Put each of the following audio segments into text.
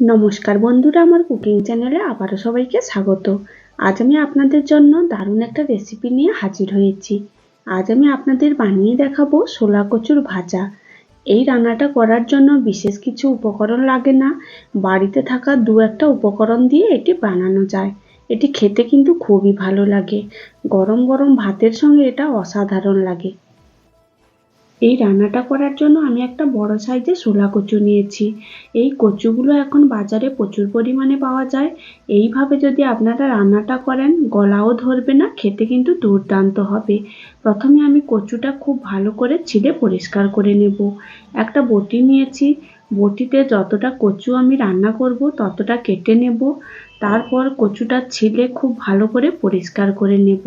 নমস্কার বন্ধুরা, আমার কুকিং চ্যানেলে আবারও সবাইকে স্বাগত। আজ আমি আপনাদের জন্য দারুণ একটা রেসিপি নিয়ে হাজির হয়েছি। আজ আমি আপনাদের বানিয়ে দেখাবো ছোলা কচুর ভাজা। এই রান্নাটা করার জন্য বিশেষ কিছু উপকরণ লাগে না। বাড়িতে থাকা দু একটা উপকরণ দিয়ে এটি বানানো যায়। এটি খেতে কিন্তু খুবই ভালো লাগে। গরম গরম ভাতের সঙ্গে এটা অসাধারণ লাগে। এই রান্নাটা করার জন্য আমি একটা বড় সাইজের শোলা কচু নিয়েছি। এই কচুগুলো এখন বাজারে প্রচুর পরিমাণে পাওয়া যায়। এইভাবে যদি আপনারা রান্নাটা করেন, গলাও ধরবে না, খেতে কিন্তু দুর্দান্ত হবে। প্রথমে আমি কচুটা খুব ভালো করে ছিলে পরিষ্কার করে নেব। একটা বটি নিয়েছি বটিতে যতটা কচু আমি রান্না করব, ততটা কেটে নেব। তারপর কচুটা ছিলে খুব ভালো করে পরিষ্কার করে নেব।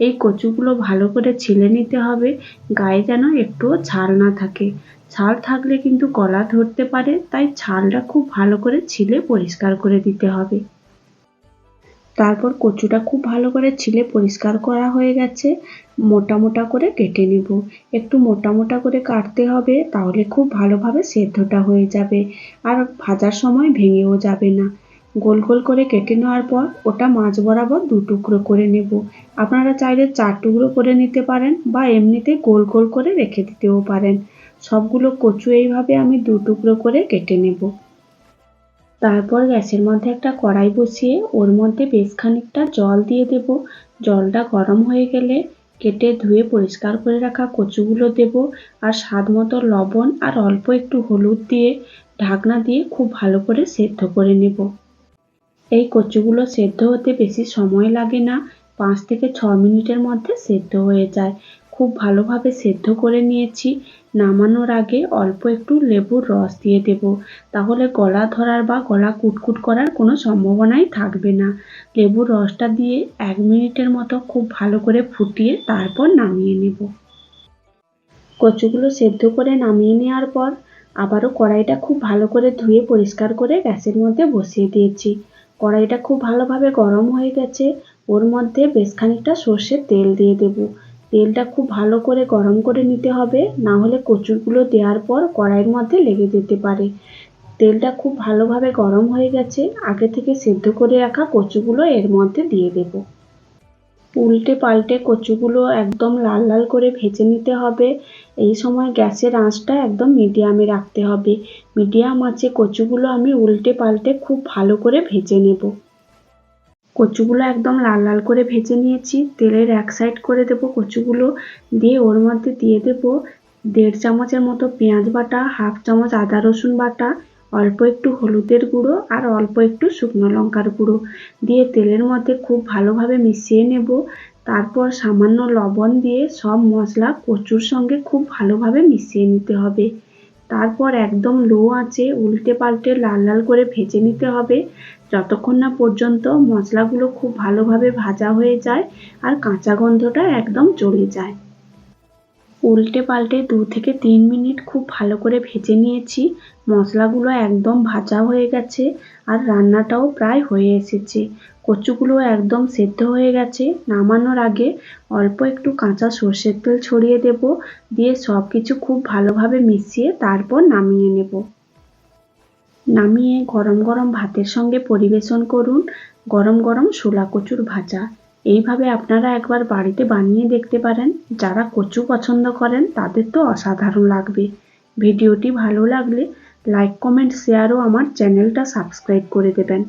এই কচুগুলো ভালো করে ছিলে নিতে হবে। গায়ে যেন একটুও ছাল না থাকে। ছাল থাকলে কিন্তু গলা ধরতে পারে, তাই ছালটা খুব ভালো করে ছিলে পরিষ্কার করে দিতে হবে। তারপর কচুটা খুব ভালো করে ছিলে পরিষ্কার করা হয়ে গেছে। মোটা মোটা করে কেটে নেব। একটু মোটা মোটা করে কাটতে হবে, তাহলে খুব ভালোভাবে সেদ্ধটা হয়ে যাবে আর ভাজার সময় ভেঙেও যাবে না। গোল গোল করে কেটে নেওয়ার পর ওটা মাছ বরাবর দু টুকরো করে নেব। আপনারা চাইলে চার টুকরো করে নিতে পারেন বা এমনিতে গোল গোল করে রেখে দিতেও পারেন। সবগুলো কচু এইভাবে আমি দু টুকরো করে কেটে নেব। তারপর গ্যাসের মধ্যে একটা কড়াই বসিয়ে ওর মধ্যে বেশ খানিকটা জল দিয়ে দেব। জলটা গরম হয়ে গেলে কেটে ধুয়ে পরিষ্কার করে রাখা কচুগুলো দেব আর স্বাদ মতো লবণ আর অল্প একটু হলুদ দিয়ে ঢাকনা দিয়ে খুব ভালো করে সেদ্ধ করে নেব। এই কচুগুলো সেদ্ধ হতে বেশি সময় লাগে না, পাঁচ থেকে ছ মিনিটের মধ্যে সেদ্ধ হয়ে যায়। খুব ভালোভাবে সেদ্ধ করে নিয়েছি। নামানোর আগে অল্প একটু লেবুর রস দিয়ে দেব। তাহলে গলা ধরার বা গলা কুটকুট করার কোনো সম্ভাবনাই থাকবে না। লেবুর রসটা দিয়ে এক মিনিটের মতো খুব ভালো করে ফুটিয়ে তারপর নামিয়ে নেব। কচুগুলো সেদ্ধ করে নামিয়ে নেওয়ার পর আবারও কড়াইটা খুব ভালো করে ধুয়ে পরিষ্কার করে গ্যাসের মধ্যে বসিয়ে দিয়েছি। কড়াইটা খুব ভালোভাবে গরম হয়ে গেছে। ওর মধ্যে বেশ খানিকটা সর্ষের তেল দিয়ে দেব। তেলটা খুব ভালো করে গরম করে নিতে হবে, না হলে কচুরগুলো দেওয়ার পর কড়াইয়ের মধ্যে লেগে যেতে পারে। তেলটা খুব ভালোভাবে গরম হয়ে গেছে, আগে থেকে সেদ্ধ করে রাখা কচুগুলো এর মধ্যে দিয়ে দেব। উল্টে পাল্টে কচুগুলো একদম লাল লাল করে ভেজে নিতে হবে। এই সময় গ্যাসের আঁচটা একদম মিডিয়ামে রাখতে হবে। মিডিয়াম আঁচে কচুগুলো আমি উল্টে পাল্টে খুব ভালো করে ভেজে নেব। কচুগুলো একদম লাল লাল করে ভেজে নিয়েছি। তেলের এক সাইড করে দেব কচুগুলো। দিয়ে ওর মধ্যে দিয়ে দেব দেড় চামচের মতো পেঁয়াজ বাটা, হাফ চামচ আদা রসুন বাটা, অল্প একটু হলুদের গুঁড়ো আর অল্প একটু শুকনো লঙ্কার গুঁড়ো। দিয়ে তেলের মধ্যে খুব ভালোভাবে মিশিয়ে নেব। তারপর সামান্য লবণ দিয়ে সব মশলা কচুর সঙ্গে খুব ভালোভাবে মিশিয়ে নিতে হবে। তারপর একদম লো আছে উল্টে পাল্টে লাল লাল করে ভেজে নিতে হবে। যতক্ষণ না পর্যন্ত মশলাগুলো খুব ভালোভাবে ভাজা হয়ে যায় আর কাঁচা গন্ধটা একদম চলে যায়। উল্টে পাল্টে দু থেকে তিন মিনিট খুব ভালো করে ভেজে নিয়েছি। মশলাগুলো একদম ভাজা হয়ে গেছে আর রান্নাটাও প্রায় হয়ে এসেছে। কচুগুলো একদম সেদ্ধ হয়ে গেছে। নামানোর আগে অল্প একটু কাঁচা সর্ষের তেল ছড়িয়ে দেব। দিয়ে সব কিছু খুব ভালোভাবে মিশিয়ে তারপর নামিয়ে নেব। নামিয়ে গরম গরম ভাতের সঙ্গে পরিবেশন করুন। গরম গরম শোলা কচুর ভাজা। এইভাবে আপনারা একবার বাড়িতে বানিয়ে দেখতে পারেন। যারা কচু পছন্দ করেন, তাদের তো অসাধারণ লাগবে। ভিডিওটি ভালো লাগলে লাইক কমেন্ট শেয়ার ও আমার চ্যানেলটা সাবস্ক্রাইব করে দেবেন।